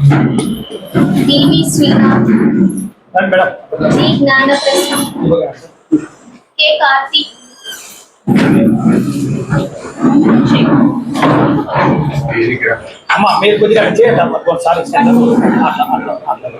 Sriramamurthy D V Sriram G Gnanaprasad K Karthik అమ్మ మీరు కొద్దిగా చేయండి అమ్మ కొన్నిసార్లు అట్లా అట్లా అట్లా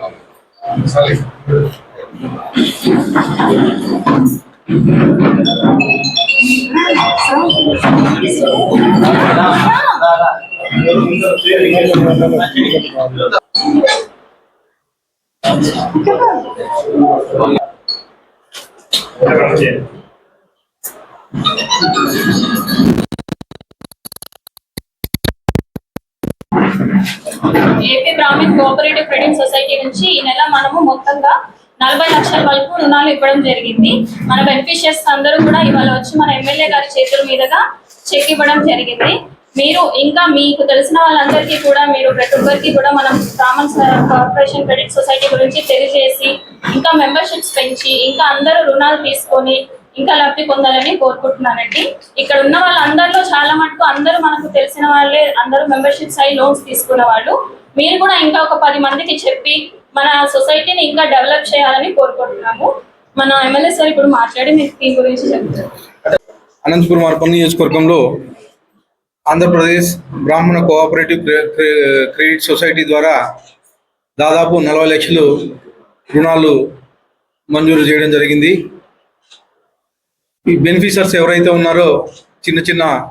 AP Brahman cooperative credit society నుంచి ఈ నెల మనము మొత్తంగా నలభై లక్షల వరకు రుణాలు ఇవ్వడం జరిగింది. మన బెనిఫిషియర్స్ అందరూ కూడా ఇవాళ వచ్చి మన ఎమ్మెల్యే గారి చేతుల మీదుగా చెక్ ఇవ్వడం జరిగింది. మీరు ఇంకా మీకు తెలిసిన వాళ్ళందరికీ కూడా మీరు ప్రతి ఒక్కరికి కూడా మనం కామన్ కార్పొరేషన్ క్రెడిట్ సొసైటీ గురించి తెలియజేసి ఇంకా మెంబర్షిప్స్ పెంచి ఇంకా అందరూ రుణాలు తీసుకొని ఇంకా లబ్ధి పొందాలని కోరుకుంటున్నానండి. ఇక్కడ ఉన్న వాళ్ళందరిలో చాలా మటుకు అందరూ మనకు తెలిసిన వాళ్ళే అందరూ మెంబర్షిప్స్ అయి లోన్స్ తీసుకున్న వాళ్ళు. మీరు కూడా ఇంకా ఒక పది మందికి చెప్పి మన సొసైటీని ఇంకా డెవలప్ చేయాలని కోరుకుంటున్నాము. మన ఎమ్మెల్యే సార్ ఇప్పుడు మాట్లాడి మీకు దీని గురించి చెప్తారు. అనంతపురం అర్బన్ నియోజకవర్గంలో ఆంధ్రప్రదేశ్ బ్రాహ్మణ కోఆపరేటివ్ క్రెడిట్ సొసైటీ ద్వారా దాదాపు నలభై లక్షలు రుణాలు మంజూరు చేయడం జరిగింది. ఈ బెనిఫిషర్స్ ఎవరైతే ఉన్నారో చిన్న చిన్న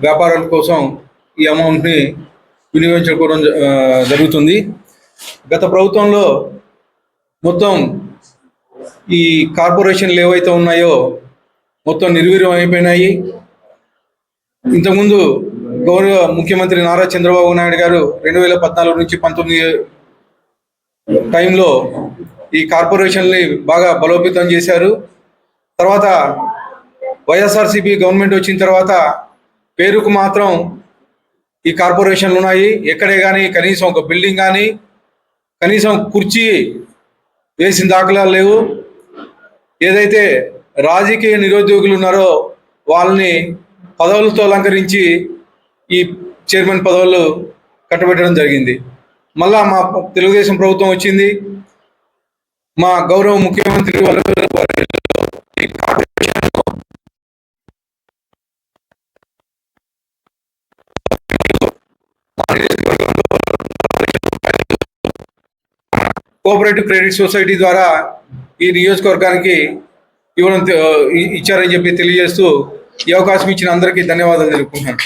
వ్యాపారాల కోసం ఈ అమౌంట్ని వినియోగించుకోవడం జ- జరుగుతుంది. గత ప్రభుత్వంలో మొత్తం ఈ కార్పొరేషన్లు ఏవైతే ఉన్నాయో మొత్తం నిర్వీర్యం అయిపోయినాయి. ఇంతకుముందు గౌరవ ముఖ్యమంత్రి నారా చంద్రబాబు నాయుడు గారు రెండు వేల పద్నాలుగు నుంచి పంతొమ్మిది టైంలో ఈ కార్పొరేషన్ని బాగా బలోపేతం చేశారు. తర్వాత వైఎస్ఆర్సీపీ గవర్నమెంట్ వచ్చిన తర్వాత పేరుకు మాత్రం ఈ కార్పొరేషన్లు ఉన్నాయి. ఎక్కడే కానీ కనీసం ఒక బిల్డింగ్ కానీ కనీసం కుర్చీ వేసిన దాఖలాలు లేవు. ఏదైతే రాజకీయ నిరుద్యోగులు ఉన్నారో వాళ్ళని పదవులతో అలంకరించి ఈ చైర్మన్ పదవులు కట్టబెట్టడం జరిగింది. మళ్ళా మా తెలుగుదేశం ప్రభుత్వం వచ్చింది. మా గౌరవ ముఖ్యమంత్రి వాళ్ళ కోఆపరేటివ్ క్రెడిట్ సొసైటీ ద్వారా ఈ నియోజకవర్గానికి ఇవ్వడం ఇచ్చారని చెప్పి తెలియజేస్తూ ఈ అవకాశం ఇచ్చిన అందరికీ ధన్యవాదాలు తెలుపుకుంటున్నాను.